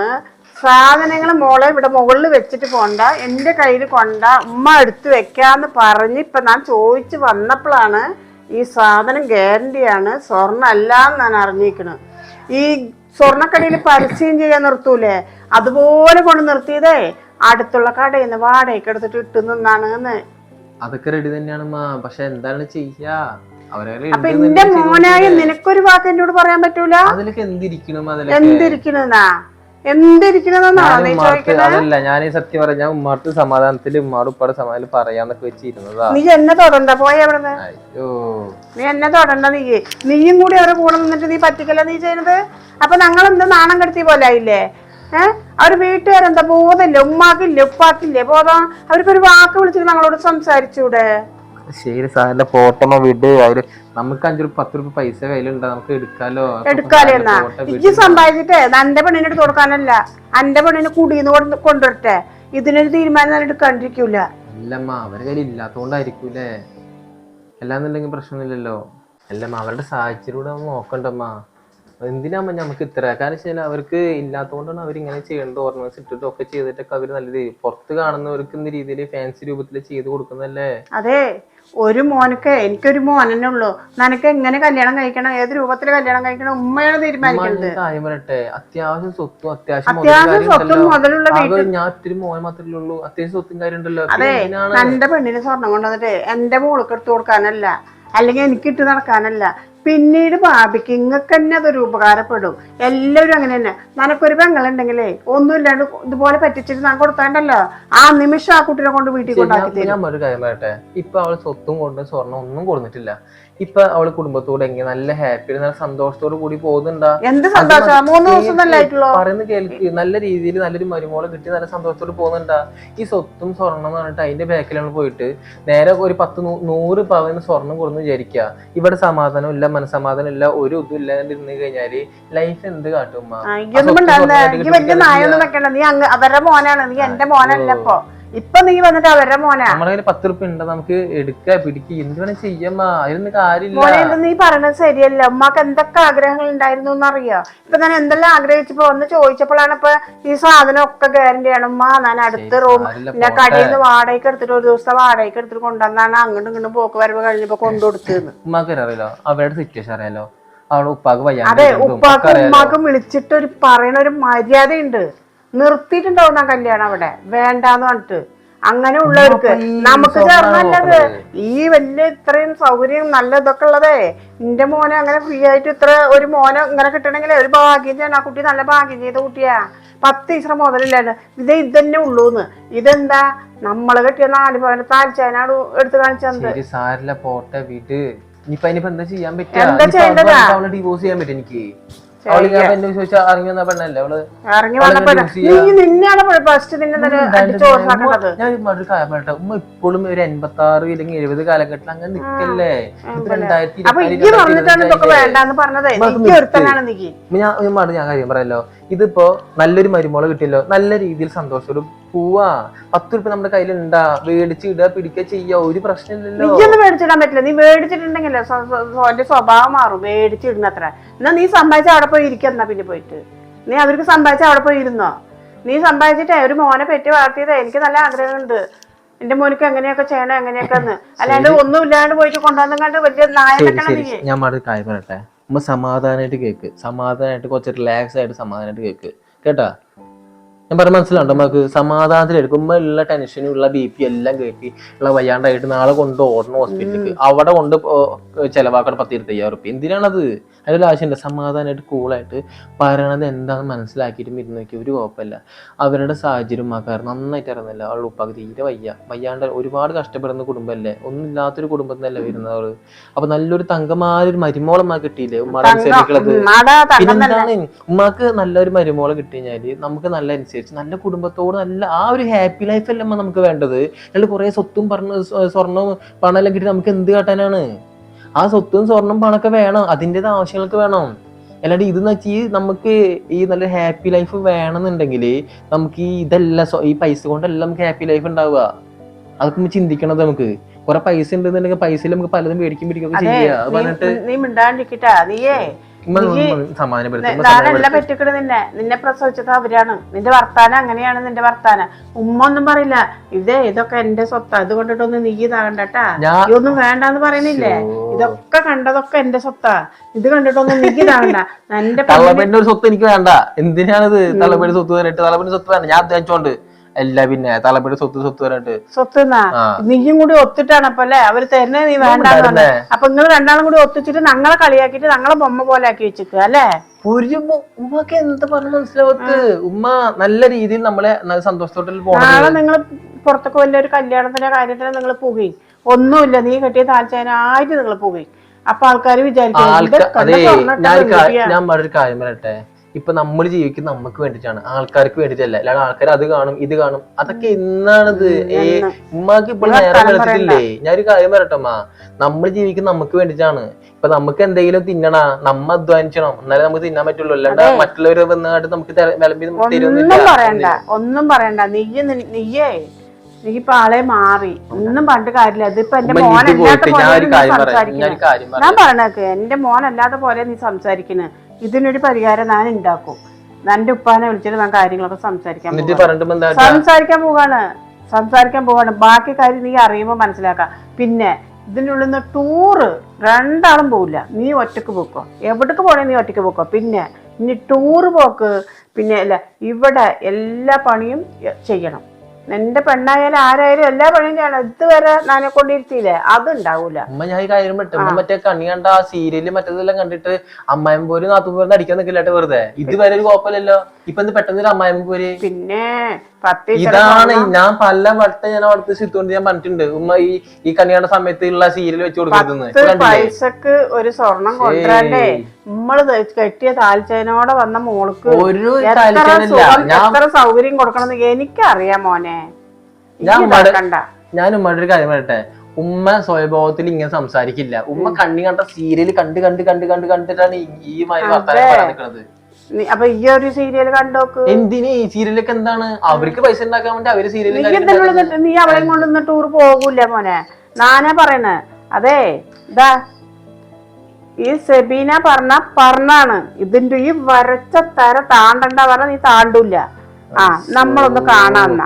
സാധനങ്ങൾ മോളെ ഇവിടെ മുകളിൽ വെച്ചിട്ട് പോണ്ട. എന്റെ കയ്യിൽ കൊണ്ട. ഉമ്മ എടുത്ത് വെക്കാന്ന് പറഞ്ഞ് ഇപ്പം ഞാൻ ചോദിച്ച് വന്നപ്പോഴാണ് ഈ സാധനം ഗ്യാരണ്ടിയാണ് സ്വർണ അല്ലാന്ന് ഞാൻ അറിഞ്ഞിരിക്കുന്നത് ഈ സ്വർണക്കടയിൽ പരസ്യം ചെയ്യാൻ നിർത്തൂലേ? അതുപോലെ കൊണ്ട് നിർത്തിയതേ. അടുത്തുള്ള കടയിൽ നിന്ന് വാടകയ്ക്ക് എടുത്തിട്ട് ഇട്ടു നിന്നാണ് എന്ന്. അതൊക്കെ റെഡി തന്നെയാണ് പക്ഷെ എന്താണ് ചെയ്യാ? അപ്പൊ എന്റെ മോനായ നിനക്കൊരു വാക്ക് എന്നോട് പറയാൻ പറ്റൂല? അതിലൊക്കെ എന്തിരിക്കണം എന്തിരിക്കണെന്നാ? അതല്ല ഞാൻ ഈ സത്യം പറഞ്ഞ ഉമ്മാർക്ക് സമാധാനത്തിൽ ഉമ്മാട് ഉപ്പാട് സമാധാനം പറയാന്നൊക്കെ വെച്ചിരുന്നതാ. നീ എന്നെ തൊടണ്ട പോയ അവിടുന്ന് നീ എന്നെ തൊടണ്ട നീ. നീയും കൂടി അവരെ കൂടെ നിന്നിട്ട് നീ പറ്റിക്കല്ല നീ ചെയ്യുന്നത് അപ്പൊ ഞങ്ങൾ എന്ത് നാണം കെടുത്തി പോലെ ആയില്ലേ? ഏഹ് അവർ വീട്ടുകാരെന്താ ബോധമില്ല? ഉമ്മാക്കില്ലേ ഉപ്പാക്കില്ലേ ബോധം? അവർക്കൊരു വാക്ക് വിളിച്ചിട്ട് ഞങ്ങളോട് സംസാരിച്ചൂടെ? ശരി സാറിന്റെ ഫോട്ടോ വിട്. അവർ നമുക്ക് അഞ്ചു പത്ത് രൂപ പൈസ കയ്യിലുണ്ട്? നമുക്ക് എടുക്കാലോ? എടുക്കാലോ എന്നാ? ഇജ്ജ് സമ്പാദിച്ചിട്ടേ എന്റെ പെണ്ണിനെ എടുത്ത് കൊടുക്കാനല്ല. എന്റെ പെണ്ണിനെ കുടിന്ന് കൊണ്ട് കൊണ്ടുവരട്ടെ. ഇതിനൊരു തീരുമാനം ഞാൻ എടുക്കാണ്ടിരിക്കൂല. അല്ലമ്മ അവരെ കയ്യിൽ ഇല്ലാത്തോണ്ടായിരിക്കൂലേ? അല്ലാന്നുണ്ടെങ്കിൽ പ്രശ്നമില്ലല്ലോ അല്ലമ്മ അവരുടെ സാഹചര്യം നോക്കണ്ടമ്മ. എന്തിനാമ്മ നമുക്ക് ഇത്ര കാരണം വെച്ചാൽ അവർക്ക് ഇല്ലാത്തതുകൊണ്ടാണ് അവർ ഇങ്ങനെ ചെയ്യേണ്ടത്. ഓർണമെന്റ്സ് ഇട്ടിട്ടും ഒക്കെ ചെയ്തിട്ടൊക്കെ അവർ നല്ല രീതി പുറത്ത് കാണുന്നവർക്ക് എന്ന രീതിയിൽ ഫാൻസി രൂപത്തിൽ ചെയ്ത് കൊടുക്കുന്നല്ലേ അതെ. ഒരു മോനക്ക് എനിക്കൊരു മോനെന്നെ ഉള്ളൂ നിനക്ക് എങ്ങനെ കല്യാണം കഴിക്കണം? ഏത് രൂപത്തിൽ കല്യാണം കഴിക്കണം? ഉമ്മയാണ് തീരുമാനിക്കുന്നത്. കാര്യം പറയട്ടെ. അത്യാവശ്യം സ്വത്തും അത്യാവശ്യം അത്യാവശ്യം സ്വത്തും. മുതലുള്ള ആകെ ഞാൻ ഒത്തിരി മോൻ മാത്രമേ ഉള്ളൂ. അത്യാവശ്യം സ്വത്തും അതെ തന്റെ പെണ്ണിന് സ്വർണം കൊണ്ടുവന്നിട്ട് എന്റെ മോൾക്ക് എടുത്തു കൊടുക്കാനല്ല. അല്ലെങ്കിൽ എനിക്ക് ഇട്ട് നടക്കാനല്ല. പിന്നീട് ഭാവിക്ക് ഇങ്ങക്ക് തന്നെ അതൊരു ഉപകാരപ്പെടും. എല്ലാവരും അങ്ങനെ തന്നെ. നനക്കൊരു പെങ്ങളുണ്ടെങ്കിലേ ഒന്നുമില്ലാണ്ട് ഇതുപോലെ പറ്റിച്ചിട്ട് ഞാൻ കൊടുത്താണ്ടല്ലോ. ആ നിമിഷം ആ കുട്ടീനെ കൊണ്ട് വീട്ടിൽ കൊണ്ടാക്കി തരും. ഞാൻ ഒരു കാര്യം പറയട്ടെ? ഇപ്പൊ അവൾ സ്വത്തും കൊണ്ട് സ്വർണം ഒന്നും കൊടുത്തിട്ടില്ല ഇപ്പൊ അവൾ കുടുംബത്തോട് എങ്ങനെ നല്ല ഹാപ്പി നല്ല സന്തോഷത്തോട് കൂടി പോകുന്നുണ്ടാ? പറയുന്ന കേൾക്ക് നല്ല രീതിയിൽ നല്ലൊരു മരുമോളെ കിട്ടി നല്ല സന്തോഷത്തോട് പോകുന്നുണ്ടാ? ഈ സ്വത്തും സ്വർണം എന്ന് പറഞ്ഞിട്ട് അതിന്റെ ബാക്കിലാണ് പോയിട്ട് നേരെ ഒരു പത്ത് നൂറ് പവന് സ്വർണം കൊടുന്ന് വിചാരിക്കുക ഇവിടെ സമാധാനം ഇല്ല മനസമാധാനം ഇല്ല ഒരു ഇതും ഇല്ലാണ്ട് ഇരുന്ന് കഴിഞ്ഞാൽ ലൈഫ് എന്ത് കാട്ടും അവരുടെ മോനാണ്. നീ എന്റെ മോനല്ല ഇപ്പൊ. ഇപ്പൊ നീ വന്നിട്ട് അവരുടെ മോനാ? നമ്മുടെ കയ്യിൽ പത്ത് റുപ്യ ഉണ്ട്. നമുക്ക് എടുക്ക പിടിക്ക. എന്ത് വേണേ ചെയ്യാമ്മ അതിനൊന്നും കാര്യമില്ല. മോനെ ഇത് നീ പറയണത് ശരിയല്ല. ഉമ്മാക്ക് എന്തൊക്കെ ആഗ്രഹങ്ങൾ ഉണ്ടായിരുന്നു എന്നറിയോ? ഇപ്പൊ ഞാൻ എന്തെല്ലാം ആഗ്രഹിച്ചപ്പോ ഒന്ന് ചോദിച്ചപ്പോഴാണ് ഇപ്പൊ ഈ സാധനം ഒക്കെ ഗ്യാരണ്ടി ആണ് ഉമ്മ ഞാൻ അടുത്ത റൂം പിന്നെ കടയിൽ നിന്ന് വാടകയ്ക്ക് എടുത്തിട്ട് ഒരു ദിവസം വാടകയ്ക്ക് എടുത്തിട്ട് കൊണ്ടുവന്നാണ്. അങ്ങോട്ടും ഇങ്ങോട്ടും പോക്ക് വരവ് കഴിഞ്ഞപ്പോ കൊണ്ടുകൊടുത്തത്. ഉമ്മാക്ക് അറിയാലോ അവരുടെ സിറ്റുവേഷൻ അറിയാലോ. അവിടെ ഉപ്പാക്ക് അതെ ഉപ്പാക്കും ഉപ്പാക്ക്. ഉമ്മാക്കും വിളിച്ചിട്ട് ഒരു പറയണ ഒരു മര്യാദയുണ്ട്. നിർത്തിയിട്ടുണ്ടാവും ആ കല്യാണം അവിടെ. വേണ്ടാന്ന് പറഞ്ഞിട്ട്. അങ്ങനെ ഉള്ളവർക്ക് നമുക്ക് ചേർന്നല്ലത് ഈ വലിയ ഇത്രയും സൗകര്യം നല്ല ഇതൊക്കെ ഉള്ളതേ. നിന്റെ മോനെ അങ്ങനെ ഫ്രീ ആയിട്ട് ഇത്ര ഒരു മോനെ ഇങ്ങനെ കിട്ടണമെങ്കിൽ ഒരു ഭാഗ്യം ചെയ്യണം ആ കുട്ടി നല്ല ഭാഗ്യം ചെയ്ത കുട്ടിയാ. പത്ത് ഈശ്വര മുതലില്ലാണ്ട് ഇത് ഇതന്നെ ഉള്ളൂന്ന്. ഇതെന്താ? നമ്മൾ കെട്ടിയ നാല് പവനെ താൽച്ചാനാണ് എടുത്ത് കാണിച്ചത്. സാരില്ല പോട്ടെ വീട്ട് ഇനിയിപ്പൊ അതിനിപ്പോ എന്താ ചെയ്യാൻ പറ്റുക? ഡിവോഴ്സ് ചെയ്യാൻ പറ്റും എനിക്ക്? അവൾ ഞാൻ എന്നെ ചോദിച്ചാൽ ഇറങ്ങി വന്ന പെണ്ണല്ലേ അവൾ? ഇറങ്ങി വന്നപ്പോ ഫസ്റ്റ് ഞാൻ ഒരു കാര്യം പറയട്ടെ. ഉമ്മ ഇപ്പോഴും ഒരു എൺപത്തി ആറ് അല്ലെങ്കിൽ എഴുപത് കാലഘട്ടത്തിൽ അങ്ങനെ നിക്കല്ലേ? രണ്ടായിരത്തി ഞാൻ ഞാൻ കാര്യം പറയല്ലോ. ഇതിപ്പോ നല്ലൊരു മരുമോൾ കിട്ടിയല്ലോ. നല്ല രീതിയിൽ സന്തോഷത്തോട് പോവാ. പത്ത് രൂപ നമ്മുടെ കയ്യിൽ ഉണ്ടാ മേടിച്ച് ഇടുക പിടിക്കുക ചെയ്യാ. ഒരു പ്രശ്നമില്ലല്ലോ. നീയൊന്നും മേടിച്ചിടാൻ പറ്റില്ല. നീ മേടിച്ചിട്ടുണ്ടെങ്കിലേ സ്വഭാവം മാറും. മേടിച്ചിടുന്നത്ര. എന്നാ നീ സമ്പാദിച്ച അവിടെ പോയി ഇരിക്കുന്ന പിന്നെ പോയിട്ട്. നീ അവർക്ക് സമ്പാദിച്ച അവിടെ പോയി ഇരുന്നോ? നീ സമ്പാദിച്ചിട്ടേ ഒരു മോനെ പെറ്റി വളർത്തിയത്. എനിക്ക് നല്ല ആഗ്രഹമുണ്ട്. എന്റെ മോനിക്ക് എങ്ങനെയൊക്കെ ചെയ്യണം എങ്ങനെയൊക്കെ അല്ലാണ്ട് ഒന്നും ഇല്ലാണ്ട് പോയിട്ട് കൊണ്ടുവന്നങ്ങാണ്ട് വലിയ നായ ശരി വെക്കണം ഞാൻ മാറി കാര്യം പറയട്ടെ. ഉമ്മ സമാധാനമായിട്ട് കേക്ക്. സമാധാനമായിട്ട് കുറച്ച് റിലാക്സ് ആയിട്ട് സമാധാനമായിട്ട് കേക്ക്. കേട്ടാ? ഞാൻ പറഞ്ഞ മനസ്സിലാണ്ടോ നമുക്ക് സമാധാനത്തിൽ ഉമ്മ ഉള്ള ടെൻഷനും ഉള്ള ബി പി എല്ലാം കയറ്റി ഉള്ള വയ്യാണ്ടായിട്ട് നാളെ കൊണ്ട് ഓടണം ഹോസ്പിറ്റലിലേക്ക് അവിടെ കൊണ്ട് ചിലവാക്കണം പത്ത് അയ്യായിരം റുപ്യ എന്തിനാണത് അതിന്റെ ആവശ്യമില്ല. സമാധാനമായിട്ട് കൂളായിട്ട് പറയണത് എന്താണെന്ന് മനസ്സിലാക്കിയിട്ടും ഇരുന്ന് നോക്കി ഒരു കുഴപ്പമില്ല. അവരുടെ സാഹചര്യം ആക്കാറ് നന്നായിട്ട് അറിയുന്നില്ല. അവളുടെ ഉപ്പാക്ക് തീരെ വയ്യ. വയ്യാണ്ട് ഒരുപാട് കഷ്ടപ്പെടുന്ന കുടുംബമല്ലേ? ഒന്നും ഇല്ലാത്തൊരു കുടുംബത്തിൽ നിന്നല്ലേ വരുന്നവർ അപ്പൊ നല്ലൊരു തങ്കമാരൊരു മരുമോളമ്മ കിട്ടിയില്ലേ? ഉമ്മാടെ അനുസരിക്കുള്ളത് പിന്നെന്താണ്? ഉമ്മാക്ക് നല്ലൊരു മരുമോളം കിട്ടി കഴിഞ്ഞാൽ നമുക്ക് നല്ല അനുസരിച്ച് നല്ല കുടുംബത്തോട് നല്ല ആ ഒരു ഹാപ്പി ലൈഫ് അല്ല നമുക്ക് വേണ്ടത്? അല്ലാണ്ട് കുറെ സ്വത്തും പറഞ്ഞ സ്വർണവും എല്ലാം കിട്ടി നമുക്ക് എന്ത് കാട്ടാനാണ്? ആ സ്വത്തും സ്വർണം പണമൊക്കെ വേണം. അതിന്റെത് ആവശ്യങ്ങൾക്ക് വേണം. അല്ലാണ്ട് ഇത് എന്ന് വെച്ചാൽ നമുക്ക് ഈ നല്ല ഹാപ്പി ലൈഫ് വേണമെന്നുണ്ടെങ്കിൽ നമുക്ക് ഈ ഇതെല്ലാം ഈ പൈസ കൊണ്ടല്ല നമുക്ക് ഹാപ്പി ലൈഫ് ഉണ്ടാവുക. അതൊക്കെ ചിന്തിക്കണത് നമുക്ക്. കുറെ പൈസ ഉണ്ടെന്നുണ്ടെങ്കിൽ പൈസയിൽ നമുക്ക് പലതും മേടിക്കും പിടിക്കും ചെയ്യാം. പറഞ്ഞിട്ട് നീ മിണ്ടാണ്ടിരിക്കട്ടാ നീയേ. ഞാനല്ല നിന്നെ. നിന്നെ പ്രസവിച്ചത് അവരാണ്. നിന്റെ വർത്താനം അങ്ങനെയാണ് നിന്റെ വർത്താനം. ഉമ്മ ഒന്നും പറയില്ല. ഇതേ ഇതൊക്കെ എന്റെ സ്വത്താ. ഇത് കൊണ്ടിട്ടൊന്നും നീ ഇതാകണ്ടട്ടാ. ഇതൊന്നും വേണ്ടെന്ന് പറയുന്നില്ലേ? ഇതൊക്കെ കണ്ടതൊക്കെ എന്റെ സ്വത്താ. ഇത് കണ്ടിട്ടൊന്നും നീ ഇതാകണ്ട. [LAUGHS] എന്റെ ഒരു സ്വത്ത് എനിക്ക് വേണ്ട. എന്തിനാണിത്? തള്ളപ്പേടി സ്വത്ത് തരട്ട് തള്ളപ്പേടി സ്വത്ത് വേണ്ട. ഞാൻ അധ്വാനിച്ചോണ്ട്. അല്ല പിന്നെ തലമുറ സ്വത്ത് സ്വത്ത് തരട്ട് സ്വത്ത് നീയും കൂടി ഒത്തിട്ടാണ് അപ്പൊ അല്ലെ? അവർ തന്നെ നീ വേണ്ടാന്ന് പറഞ്ഞു. അപ്പൊ നിങ്ങൾ രണ്ടാളും കൂടി ഒത്തിച്ചിട്ട് ഞങ്ങളെ കളിയാക്കിട്ട് ഞങ്ങളെ ബൊമ്മ പോലെ ആക്കി വെച്ചിക്കുക അല്ലേ? ഒരു മു- ഉമ്മക്ക് എന്താ പറഞ്ഞു മനസ്സിലാവത്ത് ഉമ്മ നല്ല രീതിയിൽ നമ്മളെ സന്തോഷത്തോട്ടിൽ പോകണം നാളെ നിങ്ങൾ പുറത്തൊക്കെ വലിയൊരു കല്യാണത്തിന്റെ കാര്യത്തിന് നിങ്ങൾ പോകുകയും ഒന്നുമില്ല നീ കെട്ടിയ താഴ്ചനായിട്ട് നിങ്ങൾ പോകുകയും അപ്പൊ ആൾക്കാർ വിചാരിക്കും ആൾക്കാ "ഇത് കണ്ട അതെ സ്വർണം ഇട്ട ഞാൻ ഒരു കാ- പെൺകുട്ടിയാ." ഞാൻ വേറൊരു കാര്യം പറയട്ടെ? ഇപ്പൊ നമ്മൾ ജീവിക്കുന്നത് നമുക്ക് വേണ്ടിട്ടാണ് ആൾക്കാർക്ക് വേണ്ടിട്ടല്ല അല്ലാതെ ആൾക്കാർ അത് കാണും ഇത് കാണും. അതൊക്കെ എന്നാണിത് ഏ. ഉമ്മാക്ക് ഇപ്പോൾ നിങ്ങൾ നേരം കളിച്ചിട്ടില്ലേ ഞാനൊരു കാര്യം പറയട്ടെ അമ്മ നമ്മൾ ജീവിക്കുന്നത് നമുക്ക് വേണ്ടിട്ടാണ് ഇപ്പൊ നമുക്ക് എന്തെങ്കിലും തിന്നണ നമ്മ അധ്വാനിച്ചണം. എന്നാലേ നമുക്ക് തിന്നാൻ പറ്റുള്ളൂ. അല്ലാണ്ട് മറ്റുള്ളവരെ വന്നാട്ട് നമുക്ക് വിളമ്പി ഒന്നും പറയണ്ട. ഒന്നും പറയണ്ട. നീയ് നി- നീയേ. നീ ഇപ്പൊ ആളെ മാറി. ഒന്നും പണ്ട് കാര്യമില്ല. ഇതിപ്പോ എന്റെ മോനല്ലാത്ത മോൻ അല്ലാത്ത ഞാൻ പോലെ ഞാൻ സംസാരിക്കുന്നത് ഒരു കാര്യം ഞാൻ പറയാം. പറഞ്ഞേക്ക് എന്റെ മോൻ അല്ലാത്ത പോലെ നീ സംസാരിക്കുന്നത് ഇതിനൊരു പരിഹാരം ഞാൻ ഉണ്ടാക്കും എന്റെ ഉപ്പാനെ വിളിച്ചിട്ട് ഞാൻ കാര്യങ്ങളൊക്കെ സംസാരിക്കാൻ പോവാണ്. സംസാരിക്കാൻ പോവാണ്. സംസാരിക്കാൻ പോവാണ്. ബാക്കി കാര്യം നീ അറിയുമ്പോ മനസ്സിലാക്കാം. പിന്നെ ഇതിനുള്ളിൽ നിന്ന് ടൂറ് രണ്ടാളും പോവില്ല. നീ ഒറ്റയ്ക്ക് പോക്കോ. എവിടേക്ക് പോണേ നീ ഒറ്റയ്ക്ക് പോക്കോ. പിന്നെ ഇനി ടൂറ് പോക്ക്. പിന്നെ അല്ല ഇവിടെ എല്ലാ പണിയും ചെയ്യണം. എന്റെ പെണ്ണായാലും ആരായാലും എല്ലാ പണിയും ചെയ്യണം. ഇതുവരെ നാനെ കൊണ്ടിരുത്തിയില്ലേ അതുണ്ടാവൂല. അമ്മ ഞാൻ ഈ കാര്യം ഉമ്മ മറ്റേ കണ്ണി കണ്ട ആ സീരിയൽ മറ്റേതെല്ലാം കണ്ടിട്ട് അമ്മായി പോലും നാത്തും പോലും അടിക്കാൻ നിൽക്കില്ലാട്ട് വെറുതെ. ഇതുവരെ ഒരു കുഴപ്പമില്ലല്ലോ. ഇപ്പൊ എന്ത് പെട്ടെന്ന് ഒരു അമ്മായിമ്മ പോര്? പിന്നെ ഇതാണ് ഞാൻ പല വട്ടം ഞാൻ അവിടുത്തെ സിത്തുകൊണ്ട് ഞാൻ പറഞ്ഞിട്ടുണ്ട്. ഉമ്മ ഈ ഈ കല്യാണ സമയത്ത് ഉള്ള സീരിയൽ വെച്ച് കൊടുക്കുന്നത് പൈസക്ക് ഒരു സ്വർണം കൊണ്ടുവരണ്ടേ? നമ്മൾ കെട്ടിയ താൽച്ചേനോടെ വന്ന മോൾക്ക് ഒരു എത്ര സൗകര്യം കൊടുക്കണം എനിക്കറിയാം മോനെ. ഞാൻ ഞാൻ ഉമ്മയുടെ ഒരു കാര്യം പറയട്ടെ. ഉമ്മ സ്വയഭാവത്തിൽ ഇങ്ങനെ സംസാരിക്കില്ല. ഉമ്മ കണ്ണി കണ്ട സീരിയൽ കണ്ട് കണ്ട് കണ്ട് കണ്ട് കണ്ടിട്ടാണ് ഈ- മാതിരി വർത്താനം അതെ. നിൽക്കുന്നത് അപ്പൊ ഈ ഒരു സീരിയൽ കണ്ടോക്ക്? എന്തിന്? ഈ സീരിയലൊക്കെ എന്താണ്? അവർക്ക് പൈസ ഉണ്ടാക്കാൻ വേണ്ടി അവർ നീ സീരിയലും എന്തെങ്കിലും നീ അവളെയും കൊണ്ട് ടൂർ പോകൂല മോനെ. നാനാ പറയണ. അതെ ഇതാ. ഈ സെബീന പറഞ്ഞ പറഞ്ഞാണ്. ഇതിന്റെ ഈ വരച്ച തര താണ്ടണ്ട പറഞ്ഞ നീ താണ്ടൂല ആ നമ്മളൊന്ന് കാണാന്ന.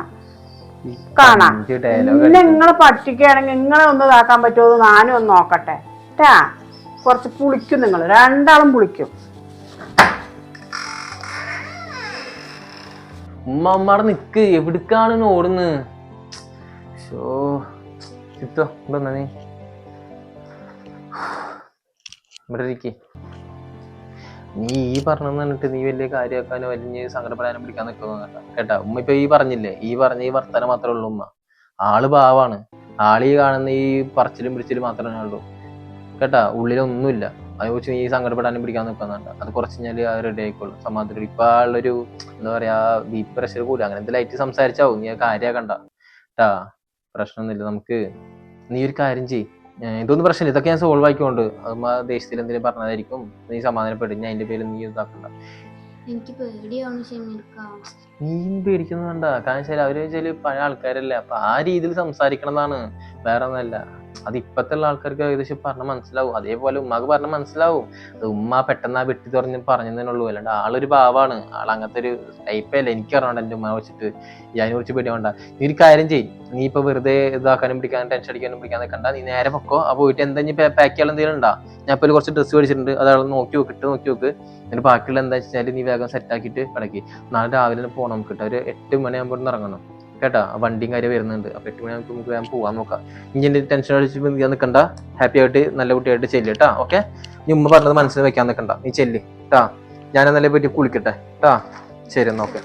കാണാ. നിങ്ങളെ പഠിക്കുകയാണെങ്കിൽ നിങ്ങളെ ഒന്ന് ഇതാക്കാൻ പറ്റുമോ ഞാനും ഒന്ന് നോക്കട്ടെ. ടാ കുറച്ച് പുളിക്കും നിങ്ങൾ രണ്ടാളും പുളിക്കും. ഉമ്മ നിക്ക് എവിടേക്കാണ് ഓടുന്ന്? ഷോ ചിത്തോ ഇവിടെ നീ. ഇവിടെ നീ ഈ പറഞ്ഞെന്ന് പറഞ്ഞിട്ട് നീ വലിയ കാര്യമാക്കാനോ വലിയ സങ്കടപ്പെടാനും പിടിക്കാൻ നിൽക്കുന്നു കേട്ടോ ഉമ്മ ഇപ്പൊ ഈ പറഞ്ഞില്ലേ ഈ പറഞ്ഞ ഈ വർത്തനം മാത്രമേ ഉള്ളൂ ഉമ്മ. ആൾ പാവാണ്. ആളീ കാണുന്ന ഈ പറച്ചിലും പിടിച്ചിലും മാത്രമേ ഉള്ളൂ. കേട്ടാ ഉള്ളിലൊന്നുമില്ല. അതിനെ കുറിച്ച് നീ സങ്കടപ്പെടാനും പിടിക്കാൻ നിൽക്കുന്നുണ്ട്. അത് കുറച്ച് കഴിഞ്ഞാൽ അത് റെഡി ആയിക്കോളും. സമാധാനം. ഇപ്പൊ ആളൊരു എന്താ പറയാ ബി പി പ്രഷർ കൂടി അങ്ങനത്തെ ലൈറ്റ് സംസാരിച്ചാവും. നീ കാര്യാക്കണ്ട ട്ടാ പ്രശ്നമൊന്നുമില്ല നമുക്ക് നീ ഒരു കാര്യം ചെയ് ഇതൊന്നും പ്രശ്നമില്ല. ഇതൊക്കെ ഞാൻ സോൾവ് ആക്കിക്കൊണ്ട്. അത് ആ ദേശത്തിൽ എന്തെങ്കിലും പറഞ്ഞതായിരിക്കും. നീ സമാധാനപ്പെടും. ഞാൻ അതിന്റെ പേരിൽ നീ ഇതാക്കണ്ട. എനിക്ക് പേടിയാണ് ഷെമീർക്കാം നീ പേടിക്കുന്നത് വേണ്ട കാരണം വെച്ചാൽ അവർ വെച്ചാൽ പഴയ ആൾക്കാരല്ലേ. അപ്പൊ ആ രീതിയിൽ സംസാരിക്കണതാണ്. വേറെ ഒന്നല്ല. അത് ഇപ്പത്തെ ഉള്ള ആൾക്കാർക്ക് ഏകദേശം പറഞ്ഞ മനസ്സിലാവും. അതേപോലെ ഉമ്മാക്ക് പറഞ്ഞ മനസ്സിലാവും. അത് ഉമ്മ പെട്ടെന്ന് ആ വെട്ടി തുറഞ്ഞ് പറഞ്ഞതേ ഉള്ളൂ അല്ലാണ്ട് ആളൊരു ഭാവമാണ് ആൾ അങ്ങനത്തെ ഒരു ടൈപ്പല്ല എനിക്ക് അറിയണ്ട എന്റെ ഉമ്മ വെച്ചിട്ട് ഞാനെ കുറിച്ച് പേടി വേണ്ട. നീ ഒരു കാര്യം ചെയ്യും. നീ ഇപ്പൊ വെറുതെ ഇതാക്കാനും പിടിക്കാനും ടെൻഷൻ അടിക്കാനും പിടിക്കാൻ നിൽക്കണ്ട നീ നേരെ പൊക്കോ. ആ പോയിട്ട് എന്താ ഇനി പാക്ക് ചെയ്യാൻ എന്തെങ്കിലും ഉണ്ടാ? ഞാൻ ഇപ്പൊ കുറച്ച് ഡ്രസ്സ് മേടിച്ചിട്ടുണ്ട്. അതാണ് നോക്കി നോക്ക് ഇട്ട് നോക്കി നോക്ക്. എന്നിട്ട് ബാക്കിയുള്ള എന്താ വെച്ചാൽ നീ വേഗം സെറ്റ് ആക്കിയിട്ട് കിടക്കി നാളെ രാവിലെ പോകണം നമുക്ക് ഒരു എട്ട് മണിയാകുമ്പോൾ ഇറങ്ങണം. കേട്ടാ. വണ്ടിയും കാര്യം വരുന്നുണ്ട്. അപ്പൊ എട്ട് മണി നമുക്ക് വേഗം പോവാൻ നോക്കാം. ഇനി എന്റെ ടെൻഷൻ അടിച്ച് നീ നിൽക്കണ്ട ഹാപ്പി ആയിട്ട് നല്ല കുട്ടിയായിട്ട് ചെല്ല് കേട്ടാ. ഓക്കെ നീ ഉമ്മ പറഞ്ഞത് മനസ്സിൽ വെക്കാൻ നിൽക്കണ്ട നീ ചെല്ല് കേട്ടാ. ഞാൻ എന്നാലേ പറ്റി കുളിക്കട്ടെ കേട്ടാ. ശരി എന്നാ ഓക്കെ